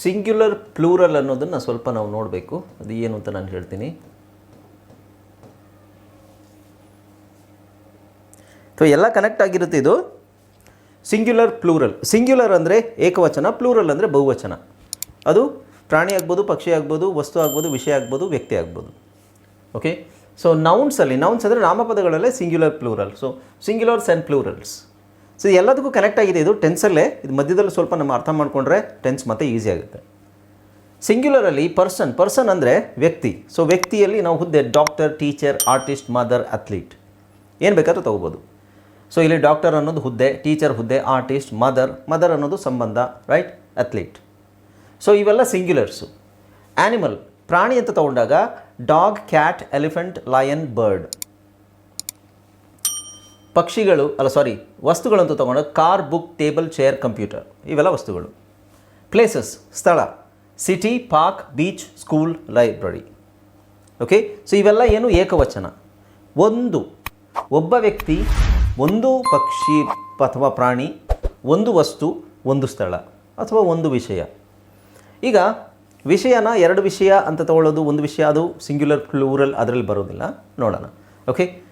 Singular plural ಅನ್ನೋದನ್ನು ಸ್ವಲ್ಪ ನಾವು ನೋಡಬೇಕು. ಅದು ಏನು ಅಂತ ನಾನು ಹೇಳ್ತೀನಿ. ಸೊ ಎಲ್ಲ ಕನೆಕ್ಟ್ ಆಗಿರುತ್ತೆ ಇದು. ಸಿಂಗ್ಯುಲರ್ ಪ್ಲೂರಲ್ ಸಿಂಗ್ಯುಲರ್ ಅಂದರೆ ಏಕವಚನ ಪ್ಲೂರಲ್ ಅಂದರೆ ಬಹುವಚನ. ಅದು ಪ್ರಾಣಿ ಆಗ್ಬೋದು, ಪಕ್ಷಿ ಆಗ್ಬೋದು, ವಸ್ತು ಆಗ್ಬೋದು, ವಿಷಯ ಆಗ್ಬೋದು, ವ್ಯಕ್ತಿ ಆಗ್ಬೋದು. ಓಕೆ ಸೊ ನೌನ್ಸಲ್ಲಿ ನೌನ್ಸ್ ಅಂದರೆ ನಾಮಪದಗಳಲ್ಲೇ singular plural so singulars and plurals so ಎಲ್ಲದಕ್ಕೂ ಕನೆಕ್ಟ್ ಆಗಿದೆ. ಇದು ಟೆನ್ಸಲ್ಲೇ ಇದು ಮಧ್ಯದಲ್ಲಿ ಸ್ವಲ್ಪ ನಮ್ಮ ಅರ್ಥ ಮಾಡಿಕೊಂಡ್ರೆ ಟೆನ್ಸ್ ಮತ್ತೆ ಈಸಿ ಆಗುತ್ತೆ. ಸಿಂಗ್ಯುಲರಲ್ಲಿ ಪರ್ಸನ್ ಪರ್ಸನ್ ಅಂದರೆ ವ್ಯಕ್ತಿ. ಸೊ ವ್ಯಕ್ತಿಯಲ್ಲಿ ನಾವು ಹುದ್ದೆ doctor teacher artist mother athlete ಏನು ಬೇಕಾದ್ರೂ ತೊಗೋಬೋದು. ಸೊ ಇಲ್ಲಿ ಡಾಕ್ಟರ್ ಅನ್ನೋದು ಹುದ್ದೆ ಟೀಚರ್ ಹುದ್ದೆ ಆರ್ಟಿಸ್ಟ್ ಮದರ್ ಮದರ್ ಅನ್ನೋದು ಸಂಬಂಧ ರೈಟ್ ಅಥ್ಲೀಟ್ ಸೊ ಇವೆಲ್ಲ ಸಿಂಗ್ಯುಲರ್ಸು ಆ್ಯನಿಮಲ್ ಪ್ರಾಣಿ ಅಂತ ತಗೊಂಡಾಗ dog cat elephant lion bird ಪಕ್ಷಿಗಳು, ಅಲ್ಲ ಸಾರಿ ವಸ್ತುಗಳಂತೂ ತೊಗೊಂಡು car book table chair computer ಇವೆಲ್ಲ ವಸ್ತುಗಳು. ಪ್ಲೇಸಸ್ ಸ್ಥಳ city park beach school library okay so ಇವೆಲ್ಲ ಏನು? ಏಕವಚನ. ಒಂದು, ಒಬ್ಬ ವ್ಯಕ್ತಿ, ಒಂದು ಪಕ್ಷಿ ಅಥವಾ ಪ್ರಾಣಿ, ಒಂದು ವಸ್ತು, ಒಂದು ಸ್ಥಳ ಅಥವಾ ಒಂದು ವಿಷಯ. ಈಗ, ವಿಷಯನ ಎರಡು ವಿಷಯ ಅಂತ ತಗೊಳ್ಳೋದು, ಒಂದು ವಿಷಯ ಅದು ಸಿಂಗ್ಯುಲರ್ ಪ್ಲೂರಲ್ ಅದರಲ್ಲಿ ಬರೋದಿಲ್ಲ. ನೋಡೋಣ. ಓಕೆ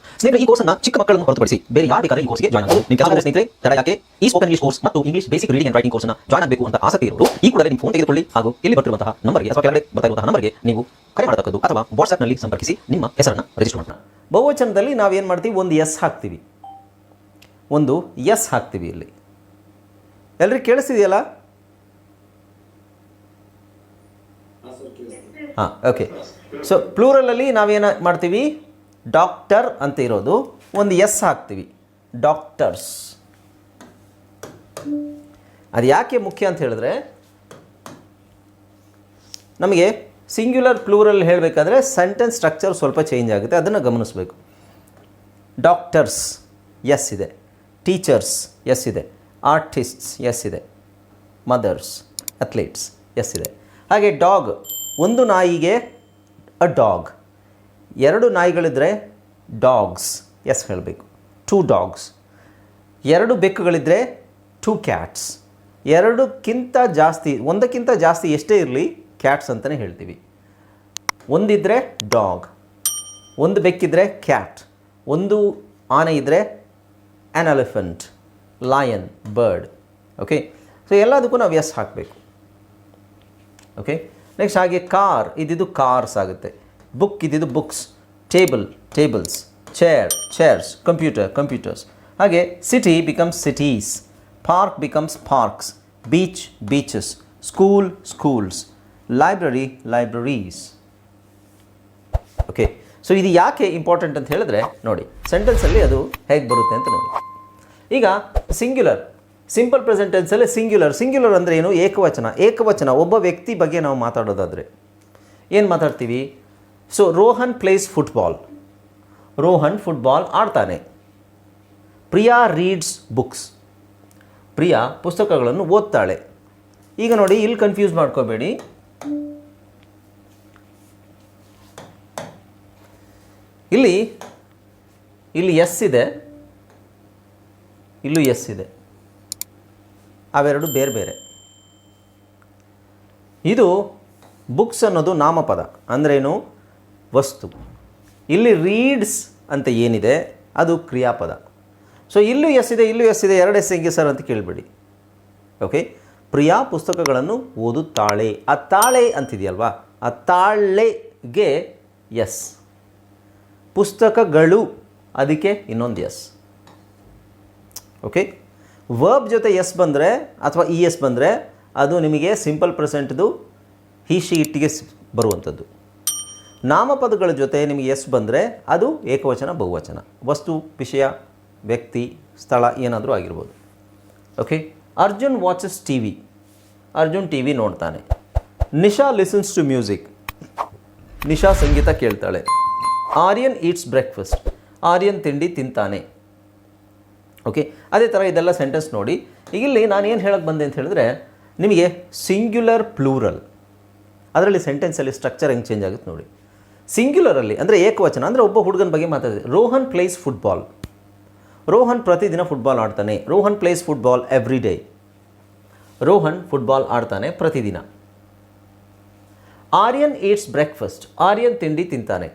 ಸ್ನೇಹಿತರೆ ಈ ಕೋರ್ಸ್ನ ಚಿಕ್ಕ ಮಕ್ಕಳನ್ನು ಹೊರತುಪಡಿಸಿ ಬೇರೆ ಯಾರು ಬೇಕಾದ್ರೆ ಈ ಕೋರ್ಸ್ಗೆ ಜಾಯ್ನ್ ಆಗಬಹುದು ನಿಮ್ಮ ಕೆಲಸ ಸ್ನೇಹಿತರೆ ತಡ ಯಾಕೆ? ಈ ಸ್ಪೋಕನ್ ಇಂಗ್ಲಿಷ್ ಕೋರ್ಸ್ ಮತ್ತು English basic reading and writing ಕೋರ್ಸ್ನ ಜಾಯ್ನ್ ಆಗಬೇಕು ಅಂತ ಆಸಕ್ತಿ ಇರೋರು ಈ ಕೂಡಲೇ ನಿಮ್ಮ ಫೋನ್ ತೆಗೆದುಕೊಳ್ಳಿ ಹಾಗೂ ಇಲ್ಲಿ ಬರ್ತಿರುವಂತಹ ನಂಬರ್ಗೆ ಅಥವಾ ಕೆಳಗಡೆ ಬರ್ತಾ ಇರುವಂತಹ ನಂಬರ್ಗೆ ನೀವು ಕರೆ ಮಾಡತಕ್ಕದ್ದು ಅಥವಾ ವಾಟ್ಸ್ಆಪ್ನಲ್ಲಿ ಸಂಪರ್ಕಿಸಿ ನಿಮ್ಮ ಹೆಸರನ್ನು ರಿಜಿಸ್ಟರ್ ಮಾಡೋಣ ಬಹುವಚನದಲ್ಲಿ ನಾವೇನು ಮಾಡ್ತೀವಿ? ಒಂದು ಎಸ್ ಹಾಕ್ತೀವಿ. ಒಂದು ಎಸ್ ಹಾಕ್ತೀವಿ ಇಲ್ಲಿ. ಎಲ್ರಿಗೂ ಕೇಳಿಸಿದೆಯಲ್ಲ ಹಾಂ ಓಕೆ ಸೊ ಪ್ಲೂರಲಲ್ಲಿ ನಾವೇನು ಮಾಡ್ತೀವಿ? ಡಾಕ್ಟರ್ ಅಂತ ಇರೋದು ಒಂದು ಎಸ್ ಹಾಕ್ತೀವಿ. ಡಾಕ್ಟರ್ಸ್. ಅದು ಯಾಕೆ ಮುಖ್ಯ ಅಂತ ಹೇಳಿದ್ರೆ, ನಮಗೆ ಸಿಂಗ್ಯುಲರ್ ಪ್ಲೂರಲ್ ಹೇಳಬೇಕಾದ್ರೆ ಸೆಂಟೆನ್ಸ್ ಸ್ಟ್ರಕ್ಚರ್ ಸ್ವಲ್ಪ ಚೇಂಜ್ ಆಗುತ್ತೆ, ಅದನ್ನು ಗಮನಿಸಬೇಕು. ಡಾಕ್ಟರ್ಸ್, ಎಸ್ ಇದೆ. ಟೀಚರ್ಸ್, ಎಸ್ ಇದೆ. ಆರ್ಟಿಸ್ಟ್ಸ್, ಎಸ್ ಇದೆ. ಮದರ್ಸ್, ಅಥ್ಲೀಟ್ಸ್, ಎಸ್ ಇದೆ. ಹಾಗೆ ಡಾಗ್, ಒಂದು ನಾಯಿಗೆ ಅ ಡಾಗ್. ಎರಡು ನಾಯಿಗಳಿದ್ದರೆ ಡಾಗ್ಸ್ ಎಸ್ ಹೇಳಬೇಕು. ಟೂ ಡಾಗ್ಸ್ ಎರಡು ಬೆಕ್ಕುಗಳಿದ್ದರೆ ಟೂ ಕ್ಯಾಟ್ಸ್ ಎರಡಕ್ಕಿಂತ ಜಾಸ್ತಿ, ಒಂದಕ್ಕಿಂತ ಜಾಸ್ತಿ ಎಷ್ಟೇ ಇರಲಿ ಕ್ಯಾಟ್ಸ್ ಅಂತಲೇ ಹೇಳ್ತೀವಿ. ಒಂದಿದ್ರೆ ಡಾಗ್ ಒಂದು ಬೆಕ್ಕಿದ್ರೆ ಕ್ಯಾಟ್ ಒಂದು ಆನೆ ಇದ್ದರೆ an elephant lion bird okay so ಎಲ್ಲದಕ್ಕೂ ನಾವು ಎಸ್ ಹಾಕಬೇಕು. ಓಕೆ ನೆಕ್ಸ್ಟ್ ಹಾಗೆ ಕಾರ್ ಇದ್ದಿದ್ದು ಕಾರ್ಸ್ ಆಗುತ್ತೆ. ಬುಕ್ ಇದ್ದಿದ್ದು books table tables chair chairs computer computers ಹಾಗೆ city becomes cities park becomes parks beach beaches school schools library libraries okay so ಇದು ಯಾಕೆ ಇಂಪಾರ್ಟೆಂಟ್ ಅಂತ ಹೇಳಿದ್ರೆ, ನೋಡಿ ಸೆಂಟೆನ್ಸಲ್ಲಿ ಅದು ಹೇಗೆ ಬರುತ್ತೆ ಅಂತ ನೋಡಿ. ಈಗ ಸಿಂಗ್ಯುಲರ್ ಸಿಂಪಲ್ ಪ್ರೆಸೆಂಟೆನ್ಸಲ್ಲಿ ಸಿಂಗ್ಯುಲರ್ ಸಿಂಗ್ಯುಲರ್ ಅಂದರೆ ಏನು? ಏಕವಚನ. ಏಕವಚನ. ಒಬ್ಬ ವ್ಯಕ್ತಿ ಬಗ್ಗೆ ನಾವು ಮಾತಾಡೋದಾದರೆ. ಏನು ಮಾತಾಡ್ತೀವಿ? So Rohan plays football Rohan football ಆಡ್ತಾನೆ. ಪ್ರಿಯಾ ರೀಡ್ಸ್ ಬುಕ್ಸ್ ಪ್ರಿಯಾ ಪುಸ್ತಕಗಳನ್ನು ಓದ್ತಾಳೆ. ಈಗ ನೋಡಿ, ಇಲ್ಲಿ ಕನ್ಫ್ಯೂಸ್ ಮಾಡ್ಕೋಬೇಡಿ. ಇಲ್ಲಿ ಇಲ್ಲಿ ಎಸ್ ಇದೆ. ಇಲ್ಲೂ ಎಸ್ ಇದೆ. ಅವೆರಡು ಬೇರೆ ಬೇರೆ. ಇದು ಬುಕ್ಸ್ ಅನ್ನೋದು ನಾಮಪದ. ಅಂದ್ರೇನು? ವಸ್ತು. ಇಲ್ಲಿ ರೀಡ್ಸ್ ಅಂತ ಏನಿದೆ, ಅದು ಕ್ರಿಯಾಪದ. ಸೊ ಇಲ್ಲೂ ಎಸ್ ಇದೆ, ಇಲ್ಲೂ ಎಸ್ ಇದೆ, ಎರಡು ಎಸ್ ಹೆಂಗೆ ಸರ್ ಅಂತ ಕೇಳಬೇಡಿ. ಓಕೆ ಪ್ರಿಯಾ ಪುಸ್ತಕಗಳನ್ನು ಓದುತ್ತಾಳೆ. ಆ ತಾಳೆ ಅಂತಿದೆಯಲ್ವಾ? ಆ ತಾಳೆಗೆ ಎಸ್ ಪುಸ್ತಕಗಳು, ಅದಕ್ಕೆ ಇನ್ನೊಂದು ಎಸ್ ಓಕೆ ವರ್ಬ್ ಜೊತೆ ಎಸ್ ಬಂದರೆ, ಅಥವಾ ಇ ಎಸ್ ಬಂದರೆ, ಅದು ನಿಮಗೆ ಸಿಂಪಲ್ ಪ್ರೆಸೆಂಟ್ದು ಹಿ ಶಿ ಇಟ್ಟಿಗೆ ಬರುವಂಥದ್ದು. ನಾಮಪದಗಳ ಜೊತೆ ನಿಮಗೆ ಎಸ್ ಬಂದರೆ ಅದು ಏಕವಚನ, ಬಹುವಚನ. ವಸ್ತು, ವಿಷಯ, ವ್ಯಕ್ತಿ, ಸ್ಥಳ ಏನಾದರೂ ಆಗಿರ್ಬೋದು. Okay Arjun watches T V Arjun T V ನೋಡ್ತಾನೆ. Nisha listens to music Nisha ಸಂಗೀತ ಕೇಳ್ತಾಳೆ. ಆರ್ಯನ್ ಈಟ್ಸ್ ಬ್ರೇಕ್ಫಾಸ್ಟ್ ಆರ್ಯನ್ ತಿಂಡಿ ತಿಂತಾನೆ. ಓಕೆ ಅದೇ ಥರ ಇದೆಲ್ಲ ಸೆಂಟೆನ್ಸ್ ನೋಡಿ. ಇಲ್ಲಿ ನಾನು ಏನು ಹೇಳಕ್ಕೆ ಬಂದೆ ಅಂತ ಹೇಳಿದ್ರೆ, ನಿಮಗೆ ಸಿಂಗ್ಯುಲರ್ ಪ್ಲೂರಲ್ ಅದರಲ್ಲಿ ಸೆಂಟೆನ್ಸಲ್ಲಿ ಸ್ಟ್ರಕ್ಚರ್ ಹೆಂಗೆ ಚೇಂಜ್ ಆಗುತ್ತೆ ನೋಡಿ. ಸಿಂಗ್ಯುಲರಲ್ಲಿ ಅಂದರೆ ಏಕವಚನ, ಅಂದರೆ ಒಬ್ಬ ಹುಡುಗನ ಬಗ್ಗೆ ಮಾತಾಡಿದೆ ರೋಹನ್ ಪ್ಲೇಸ್ ಫುಟ್ಬಾಲ್ ರೋಹನ್ ಪ್ರತಿದಿನ ಫುಟ್ಬಾಲ್ ಆಡ್ತಾನೆ. Rohan plays football every day Rohan football ಆಡ್ತಾನೆ ಪ್ರತಿದಿನ. ಆರ್ಯನ್ ಈಟ್ಸ್ ಬ್ರೇಕ್ಫಾಸ್ಟ್ ಆರ್ಯನ್ ತಿಂಡಿ ತಿಂತಾನೆ.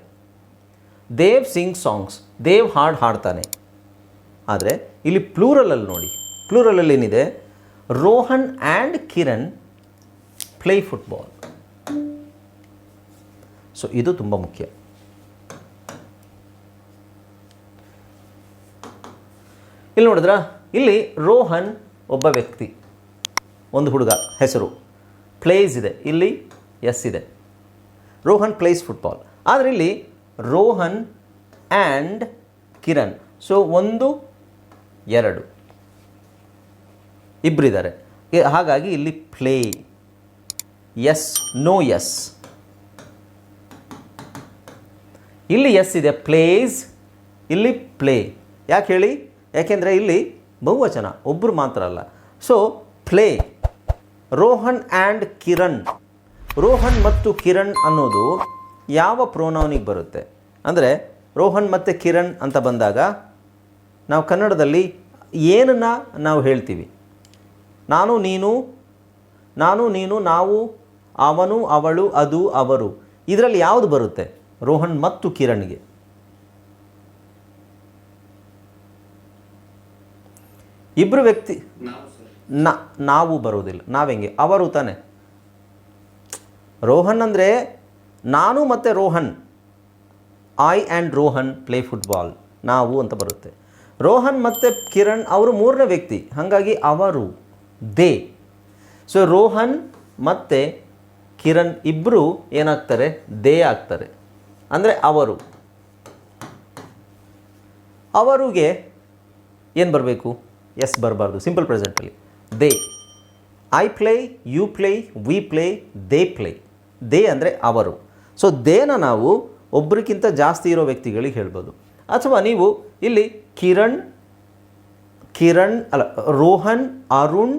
ದೇವ್ ಸಿಂಗ್ ಸಾಂಗ್ಸ್ ದೇವ್ ಹಾಡು ಹಾಡ್ತಾನೆ. ಆದರೆ ಇಲ್ಲಿ ಪ್ಲೂರಲಲ್ಲಿ ನೋಡಿ. ಪ್ಲೂರಲಲ್ಲಿ ಏನಿದೆ? Rohan and Kiran play football so ಇದು ತುಂಬ ಮುಖ್ಯ. ಇಲ್ಲಿ ನೋಡಿದ್ರ? ಇಲ್ಲಿ ರೋಹನ್ ಒಬ್ಬ ವ್ಯಕ್ತಿ, ಒಂದು ಹುಡುಗ, ಹೆಸರು. ಪ್ಲೇಸ್ ಇದೆ. ಇಲ್ಲಿ ಎಸ್ ಇದೆ. ರೋಹನ್ ಪ್ಲೇಸ್ ಫುಟ್ಬಾಲ್ ಆದರೆ ಇಲ್ಲಿ ರೋಹನ್ ಆ್ಯಂಡ್ ಕಿರಣ್. ಸೊ ಒಂದು, ಎರಡು. ಇಬ್ಬರಿದ್ದಾರೆ ಹಾಗಾಗಿ ಇಲ್ಲಿ ಪ್ಲೇ ಎಸ್ ನೋ ಎಸ್ ಇಲ್ಲಿ ಎಸ್ ಇದೆ ಪ್ಲೇಸ್ ಇಲ್ಲಿ ಪ್ಲೇ ಯಾಕೆ ಹೇಳಿ? ಯಾಕೆಂದರೆ ಇಲ್ಲಿ ಬಹುವಚನ ಒಬ್ಬರು ಮಾತ್ರ ಅಲ್ಲ. So play Rohan and Kiran. Rohan ಮತ್ತು ಕಿರಣ್ ಅನ್ನೋದು ಯಾವ ಪ್ರೋನೌನಿಗೆ ಬರುತ್ತೆ? ಅಂದರೆ ರೋಹನ್ ಮತ್ತು ಕಿರಣ್ ಅಂತ ಬಂದಾಗ ನಾವು ಕನ್ನಡದಲ್ಲಿ ಏನನ್ನ ನಾವು ಹೇಳ್ತೀವಿ? ನಾನು, ನೀನು ನಾನು, ನೀನು, ನಾವು, ಅವನು, ಅವಳು, ಅದು, ಅವರು. ಇದರಲ್ಲಿ ಯಾವುದು ಬರುತ್ತೆ? ರೋಹನ್ ಮತ್ತು ಕಿರಣ್ಗೆ. ಇಬ್ಬರು ವ್ಯಕ್ತಿ ನಾ, ನಾವು ಬರೋದಿಲ್ಲ ನಾವೆಂಗೆ ಅವರು ತಾನೆ. ರೋಹನ್ ಅಂದರೆ ನಾನು ಮತ್ತು Rohan. I and Rohan play football ನಾವು ಅಂತ ಬರುತ್ತೆ. ರೋಹನ್ ಮತ್ತು ಕಿರಣ್ ಅವರು ಮೂರನೇ ವ್ಯಕ್ತಿ. ಹಾಗಾಗಿ ಅವರು, ದೇ. ಸೊ ರೋಹನ್ ಮತ್ತು ಕಿರಣ್ ಇಬ್ಬರು ಏನಾಗ್ತಾರೆ? ದೇ ಆಗ್ತಾರೆ. ಅಂದರೆ ಅವರು. ಅವರಿಗೆ ಏನು ಬರಬೇಕು? ಎಸ್ ಬರಬಾರ್ದು. Simple ಪ್ರೆಸೆಂಟಲ್ಲಿ they I play you play we play they play they ಅಂದರೆ ಅವರು. ಸೊ ದೇನ ನಾವು ಒಬ್ಬರಿಗಿಂತ ಜಾಸ್ತಿ ಇರೋ ವ್ಯಕ್ತಿಗಳಿಗೆ ಹೇಳ್ಬೋದು. ಅಥವಾ ನೀವು ಇಲ್ಲಿ ಕಿರಣ್ ಕಿರಣ್ ಅಲ್ಲ, ರೋಹನ್, ಅರುಣ್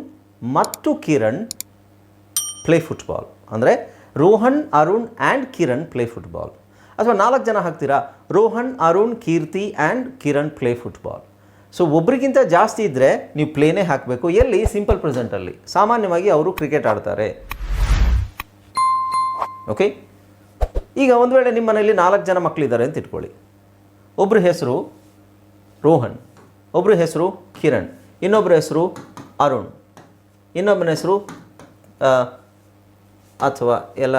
ಮತ್ತು ಕಿರಣ್ ಪ್ಲೇ ಫುಟ್ಬಾಲ್ ಅಂದರೆ Rohan, Arun and Kiran play football ಅಥವಾ ನಾಲ್ಕು ಜನ ಹಾಕ್ತೀರಾ? Rohan, Arun, Keerthi and Kiran play football so ಒಬ್ರಿಗಿಂತ ಜಾಸ್ತಿ ಇದ್ದರೆ ನೀವು ಪ್ಲೇನೇ ಹಾಕಬೇಕು. ಎಲ್ಲಿ? ಸಿಂಪಲ್ ಪ್ರೆಸೆಂಟಲ್ಲಿ ಸಾಮಾನ್ಯವಾಗಿ ಅವರು ಕ್ರಿಕೆಟ್ ಆಡ್ತಾರೆ. ಓಕೆ ಈಗ ಒಂದು ವೇಳೆ ನಿಮ್ಮ ಮನೆಯಲ್ಲಿ ನಾಲ್ಕು ಜನ ಮಕ್ಕಳಿದ್ದಾರೆ ಅಂತ ಇಟ್ಕೊಳ್ಳಿ. ಒಬ್ಬರ ಹೆಸರು ರೋಹನ್ ಒಬ್ಬರ ಹೆಸರು ಕಿರಣ್ ಇನ್ನೊಬ್ಬರ ಹೆಸರು ಅರುಣ್, ಇನ್ನೊಬ್ಬನ ಹೆಸರು ಅಥವಾ ಎಲ್ಲ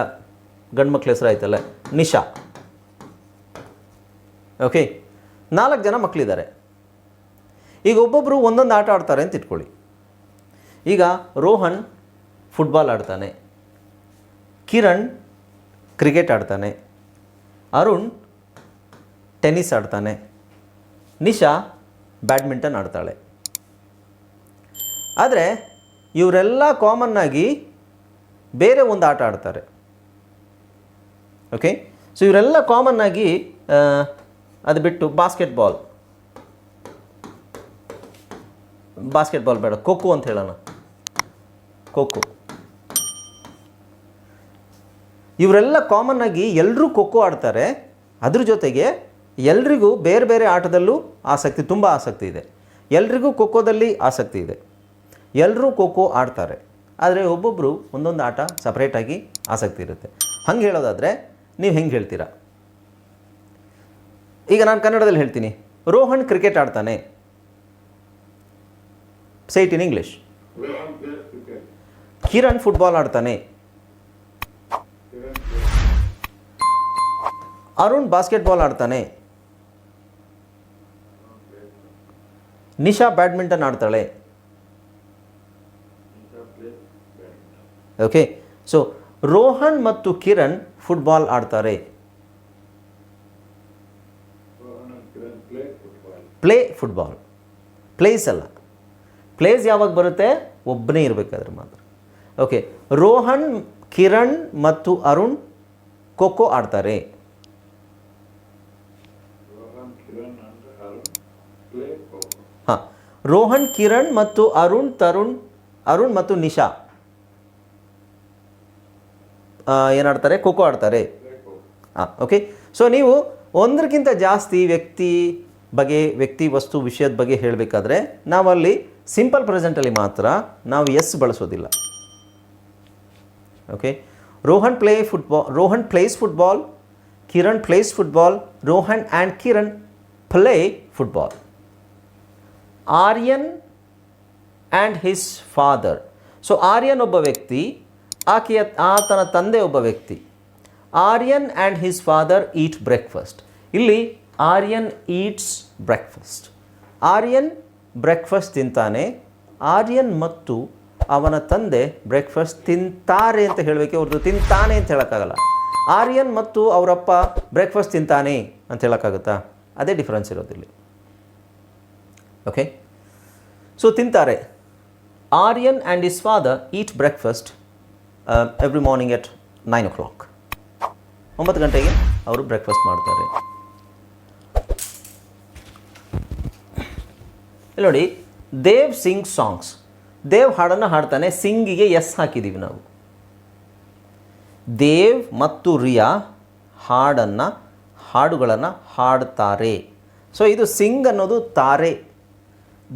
ಗಂಡು ಮಕ್ಳ ಹೆಸರು ಆಯ್ತಲ್ಲ ನಿಶಾ. ಓಕೆ ನಾಲ್ಕು ಜನ ಮಕ್ಕಳಿದ್ದಾರೆ ಈಗ ಒಬ್ಬೊಬ್ಬರು ಒಂದೊಂದು ಆಟ ಆಡ್ತಾರೆ ಅಂತ ಇಟ್ಕೊಳ್ಳಿ. ಈಗ ರೋಹನ್ ಫುಟ್ಬಾಲ್ ಆಡ್ತಾನೆ. ಕಿರಣ್ ಕ್ರಿಕೆಟ್ ಆಡ್ತಾನೆ. ಅರುಣ್ ಟೆನ್ನಿಸ್ ಆಡ್ತಾನೆ. ನಿಶಾ ಬ್ಯಾಡ್ಮಿಂಟನ್ ಆಡ್ತಾಳೆ. ಆದರೆ ಇವರೆಲ್ಲ ಕಾಮನ್ನಾಗಿ ಬೇರೆ ಒಂದು ಆಟ ಆಡ್ತಾರೆ. ಓಕೆ ಸೊ ಇವರೆಲ್ಲ ಕಾಮನ್ನಾಗಿ ಅದು ಬಿಟ್ಟು ಬಾಸ್ಕೆಟ್ಬಾಲ್ ಬಾಸ್ಕೆಟ್ಬಾಲ್ ಬೇಡ. ಖೋಖೋ ಅಂತ ಹೇಳೋಣ. ಖೋಖೋ. ಇವರೆಲ್ಲ ಕಾಮನ್ ಆಗಿ ಎಲ್ಲರೂ ಖೋಖೋ ಆಡ್ತಾರೆ. ಅದ್ರ ಜೊತೆಗೆ ಎಲ್ರಿಗೂ ಬೇರೆ ಬೇರೆ ಆಟದಲ್ಲೂ ಆಸಕ್ತಿ, ತುಂಬ ಆಸಕ್ತಿ ಇದೆ. ಎಲ್ರಿಗೂ ಖೋಖೋದಲ್ಲಿ ಆಸಕ್ತಿ ಇದೆ. ಎಲ್ಲರೂ ಖೋಖೋ ಆಡ್ತಾರೆ. ಆದರೆ ಒಬ್ಬೊಬ್ಬರು ಒಂದೊಂದು ಆಟ ಸಪ್ರೇಟಾಗಿ ಆಸಕ್ತಿ ಇರುತ್ತೆ. ಹಂಗೆ ಹೇಳೋದಾದರೆ, ನೀವು ಹೆಂಗೆ ಹೇಳ್ತೀರಾ? ಈಗ ನಾನು ಕನ್ನಡದಲ್ಲಿ ಹೇಳ್ತೀನಿ ರೋಹನ್ ಕ್ರಿಕೆಟ್ ಆಡ್ತಾನೆ say it in English. Kiran football ಆಡ್ತಾನೆ. ಅರುಣ್ ಬಾಸ್ಕೆಟ್ಬಾಲ್ ಆಡ್ತಾನೆ ನಿಶಾ ಬ್ಯಾಡ್ಮಿಂಟನ್ ಆಡ್ತಾಳೆ. ಓಕೆ ಸೊ ರೋಹನ್ ಮತ್ತು ಕಿರಣ್ ಫುಟ್ಬಾಲ್ ಆಡ್ತಾರೆ Rohan and Kiran play football. Play football plays ಅಲ್ಲ. ಪ್ಲೇಸ್ ಯಾವಾಗ ಬರುತ್ತೆ? ಒಬ್ಬನೇ ಇರಬೇಕಾದ್ರೆ ಮಾತ್ರ. ಓಕೆ ರೋಹನ್ ಕಿರಣ್ ಮತ್ತು ಅರುಣ್ ಖೋಖೋ ಆಡ್ತಾರೆ. ಹಾಂ. ರೋಹನ್ ಕಿರಣ್ ಮತ್ತು ಅರುಣ್ ತರುಣ್ ಅರುಣ್ ಮತ್ತು ನಿಶಾ. ಏನಾಡ್ತಾರೆ? ಖೋಖೋ ಆಡ್ತಾರೆ. ಹಾಂ ಓಕೆ ಸೊ ನೀವು ಒಂದಕ್ಕಿಂತ ಜಾಸ್ತಿ ವ್ಯಕ್ತಿ ಬಗ್ಗೆ, ವ್ಯಕ್ತಿ, ವಸ್ತು, ವಿಷಯದ ಬಗ್ಗೆ ಹೇಳಬೇಕಾದ್ರೆ ನಾವಲ್ಲಿ ಸಿಂಪಲ್ ಪ್ರೆಸೆಂಟಲ್ಲಿ ಮಾತ್ರ ನಾವು S ಬಳಸೋದಿಲ್ಲ. Okay Rohan play football Rohan plays football Kiran plays football Rohan and Kiran play football Aryan and his father so Aryan ಒಬ್ಬ ವ್ಯಕ್ತಿ, ಆಕೆಯ, ಆತನ ತಂದೆ ಒಬ್ಬ ವ್ಯಕ್ತಿ. Aryan and his father eat breakfast ಇಲ್ಲಿ Aryan eats breakfast. Aryan breakfast ತಿಂತಾನೆ. ಆರ್ಯನ್ ಮತ್ತು ಅವನ ತಂದೆ ಬ್ರೇಕ್ಫಾಸ್ಟ್ ತಿಂತಾರೆ ಅಂತ ಹೇಳಬೇಕು, ಅವ್ರದ್ದು ತಿಂತಾನೆ ಅಂತ ಹೇಳೋಕ್ಕಾಗಲ್ಲ. ಆರ್ಯನ್ ಮತ್ತು ಅವರಪ್ಪ ಬ್ರೇಕ್ಫಾಸ್ಟ್ ತಿಂತಾನೆ ಅಂತ ಹೇಳೋಕ್ಕಾಗುತ್ತಾ? ಅದೇ ಡಿಫ್ರೆನ್ಸ್ ಇರೋದಿಲ್ಲಿ ಓಕೆ ಸೊ ತಿಂತಾರೆ. Aryan and his father eat breakfast every morning at nine o'clock ಒಂಬತ್ತು ಗಂಟೆಗೆ ಅವರು ಬ್ರೇಕ್ಫಾಸ್ಟ್ ಮಾಡ್ತಾರೆ. ಇಲ್ಲಿ ನೋಡಿ, ದೇವ್ ಸಿಂಗ್ ಸಾಂಗ್ಸ್. ದೇವ್ ಹಾಡನ್ನು ಹಾಡ್ತಾನೆ, ಸಿಂಗಿಗೆ ಎಸ್ ಹಾಕಿದ್ದೀವಿ ನಾವು. ದೇವ್ ಮತ್ತು ರಿಯಾ ಹಾಡನ್ನು, ಹಾಡುಗಳನ್ನು ಹಾಡ್ತಾರೆ. ಸೊ ಇದು ಸಿಂಗ್ ಅನ್ನೋದು ತಾರೆ.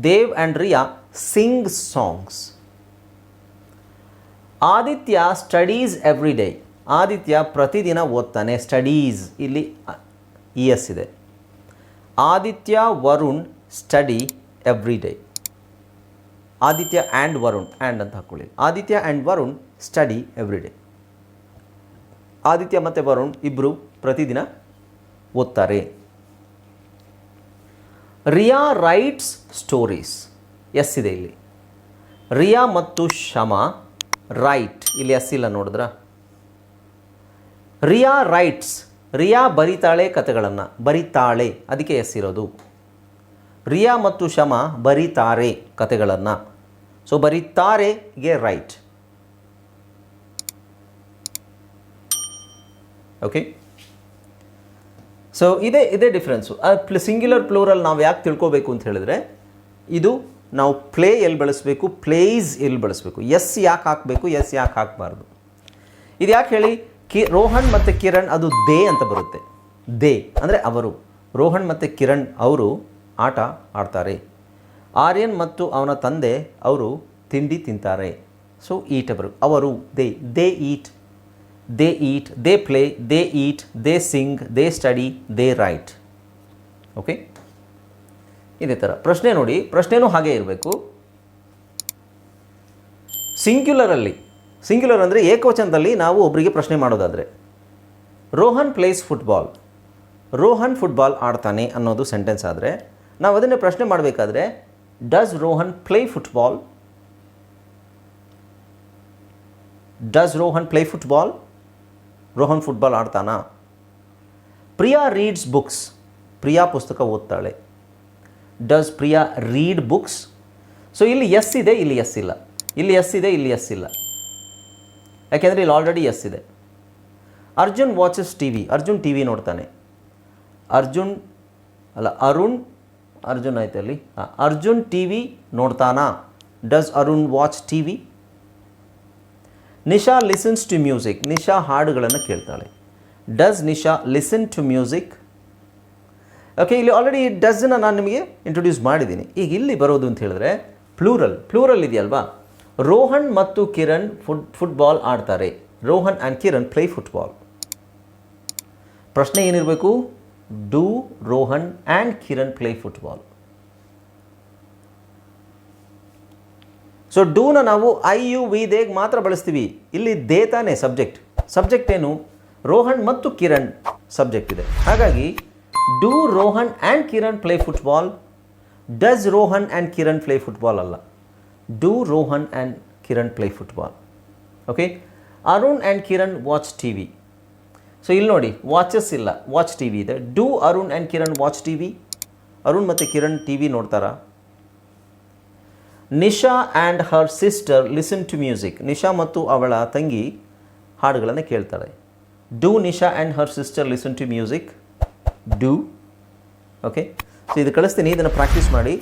Dev and Riya sing songs. Aditya studies every day. Aditya ಪ್ರತಿದಿನ ಓದ್ತಾನೆ, ಸ್ಟಡೀಸ್. ಇಲ್ಲಿ ಇ ಎಸ್ ಇದೆ. Aditya Varun study every day Aditya and Varun and ಅಂತ ಹಾಕ್ಕೊಳ್ಳಿ Aditya and Varun study every day Aditya ಮತ್ತು ವರುಣ್ ಇಬ್ಬರು ಪ್ರತಿದಿನ ಓದ್ತಾರೆ. ರಿಯಾ ರೈಟ್ಸ್ ಸ್ಟೋರೀಸ್ ಎಸ್ ಇದೆ ಇಲ್ಲಿ. ರಿಯಾ ಮತ್ತು ಶಮ ರೈಟ್ ಇಲ್ಲಿ ಎಸ್ ಇಲ್ಲ ನೋಡಿದ್ರ? ರಿಯಾ ರೈಟ್ಸ್ ರಿಯಾ ಬರಿತಾಳೆ ಕಥೆಗಳನ್ನು. ಬರಿತಾಳೆ. ಅದಕ್ಕೆ ಎಸ್ ಇರೋದು. ರಿಯಾ ಮತ್ತು ಶಮ ಬರೀತಾರೆ ಕತೆಗಳನ್ನು ಸೊ ಬರಿತಾರೆಗೆ ರೈಟ್ ಓಕೆ ಸೊ ಇದೇ ಇದೇ ಡಿಫ್ರೆನ್ಸು ಸಿಂಗ್ಯುಲರ್ ಪ್ಲೂರಲ್ ನಾವು ಯಾಕೆ ತಿಳ್ಕೋಬೇಕು ಅಂತ ಹೇಳಿದ್ರೆ, ಇದು ನಾವು ಪ್ಲೇ ಎಲ್ಲಿ ಬಳಸಬೇಕು ಪ್ಲೇಸ್ ಎಲ್ಲಿ ಬಳಸಬೇಕು. ಎಸ್ ಯಾಕೆ ಹಾಕಬೇಕು ಎಸ್ ಯಾಕೆ ಹಾಕಬಾರ್ದು. ಇದು ಯಾಕೆ ಹೇಳಿ? ಕಿ, ರೋಹನ್ ಮತ್ತು ಕಿರಣ್ ಅದು ದೇ ಅಂತ ಬರುತ್ತೆ. ದೇ, ಅಂದರೆ ಅವರು. ರೋಹನ್ ಮತ್ತು ಕಿರಣ್ ಅವರು ಆಟ ಆಡ್ತಾರೆ. ಆರ್ಯನ್ ಮತ್ತು ಅವನ ತಂದೆ, ಅವರು ತಿಂಡಿ ತಿಂತಾರೆ. ಸೊ ಈಟ್ ಅವರು. ಅವರು they they eat they eat they play they eat they sing they study they right okay ಇದೇ ಥರ. ಪ್ರಶ್ನೆ ನೋಡಿ. ಪ್ರಶ್ನೆನೂ ಹಾಗೆ ಇರಬೇಕು. ಸಿಂಗ್ಯುಲರಲ್ಲಿ ಸಿಂಗ್ಯುಲರ್ ಅಂದರೆ ಏಕವಚನದಲ್ಲಿ ನಾವು ಒಬ್ಬರಿಗೆ ಪ್ರಶ್ನೆ ಮಾಡೋದಾದರೆ. Rohan plays football Rohan football ಆಡ್ತಾನೆ ಅನ್ನೋದು ಸೆಂಟೆನ್ಸ್ ಆದರೆ ನಾವು ಅದನ್ನೇ ಪ್ರಶ್ನೆ ಮಾಡಬೇಕಾದ್ರೆ does Rohan play football does Rohan play football Rohan football ಆಡ್ತಾನಾ? Priya reads books Priya ಪುಸ್ತಕ ಓದ್ತಾಳೆ. Does Priya read books so ಇಲ್ಲಿ ಎಸ್ ಇದೆ, ಇಲ್ಲಿ ಎಸ್ ಇಲ್ಲ. ಇಲ್ಲಿ ಎಸ್ ಇದೆ, ಇಲ್ಲಿ ಎಸ್ ಇಲ್ಲ. ಯಾಕೆಂದರೆ ಇಲ್ಲಿ ಆಲ್ರೆಡಿ ಎಸ್ ಇದೆ. Arjun watches T V Arjun T V ನೋಡ್ತಾನೆ. ಅರ್ಜುನ್, ಅಲ್ಲ, ಅರುಣ್ ಅರ್ಜುನ್ ಆಯ್ತು ಅಲ್ಲಿ. Arjun T V ನೋಡ್ತಾನಾ? Does Arun watch T V Nisha listens to music Nisha ಹಾಡುಗಳನ್ನು ಕೇಳ್ತಾಳೆ. Does Nisha listen to music okay ಇಲ್ಲಿ ಆಲ್ರೆಡಿ ಡಸ್ನ ನಾನು ನಿಮಗೆ ಇಂಟ್ರೊಡ್ಯೂಸ್ ಮಾಡಿದ್ದೀನಿ. ಈಗ ಇಲ್ಲಿ ಬರೋದು ಅಂತ ಹೇಳಿದ್ರೆ ಪ್ಲೂರಲ್ ಪ್ಲೂರಲ್ ಇದೆಯಲ್ವಾ? ರೋಹನ್ ಮತ್ತು ಕಿರಣ್ ಫುಟ್ ಫುಟ್ಬಾಲ್ ಆಡ್ತಾರೆ. Rohan and Kiran play football ಪ್ರಶ್ನೆ ಏನಿರಬೇಕು? Do Rohan and Kiran play football? So ಡೂನ ನಾವು ಐ ಯು ವಿ ದೇಗ್ ಮಾತ್ರ ಬಳಸ್ತೀವಿ. ಇಲ್ಲಿ ದೇ ತಾನೇ ಸಬ್ಜೆಕ್ಟ್ ಸಬ್ಜೆಕ್ಟ್ ಏನು? ರೋಹನ್ ಮತ್ತು ಕಿರಣ್ ಸಬ್ಜೆಕ್ಟ್ ಇದೆ. ಹಾಗಾಗಿ do Rohan and Kiran play football does Rohan and Kiran play football ಅಲ್ಲ. Do Rohan and Kiran play football okay Arun and Kiran watch T V so ಇಲ್ಲಿ ನೋಡಿ ವಾಚಸ್ ಇಲ್ಲ. Watch T V ಇದೆ. Do Arun and Kiran watch T V Arun ಮತ್ತು Kiran T V ನೋಡ್ತಾರಾ? Nisha and her sister listen to music Nisha ಮತ್ತು ಅವಳ ತಂಗಿ ಹಾಡುಗಳನ್ನು ಕೇಳ್ತಾಳೆ do Nisha and her sister listen to music do okay so ಇದು ಕಳಿಸ್ತೀನಿ. ಇದನ್ನು ಪ್ರಾಕ್ಟೀಸ್ ಮಾಡಿ.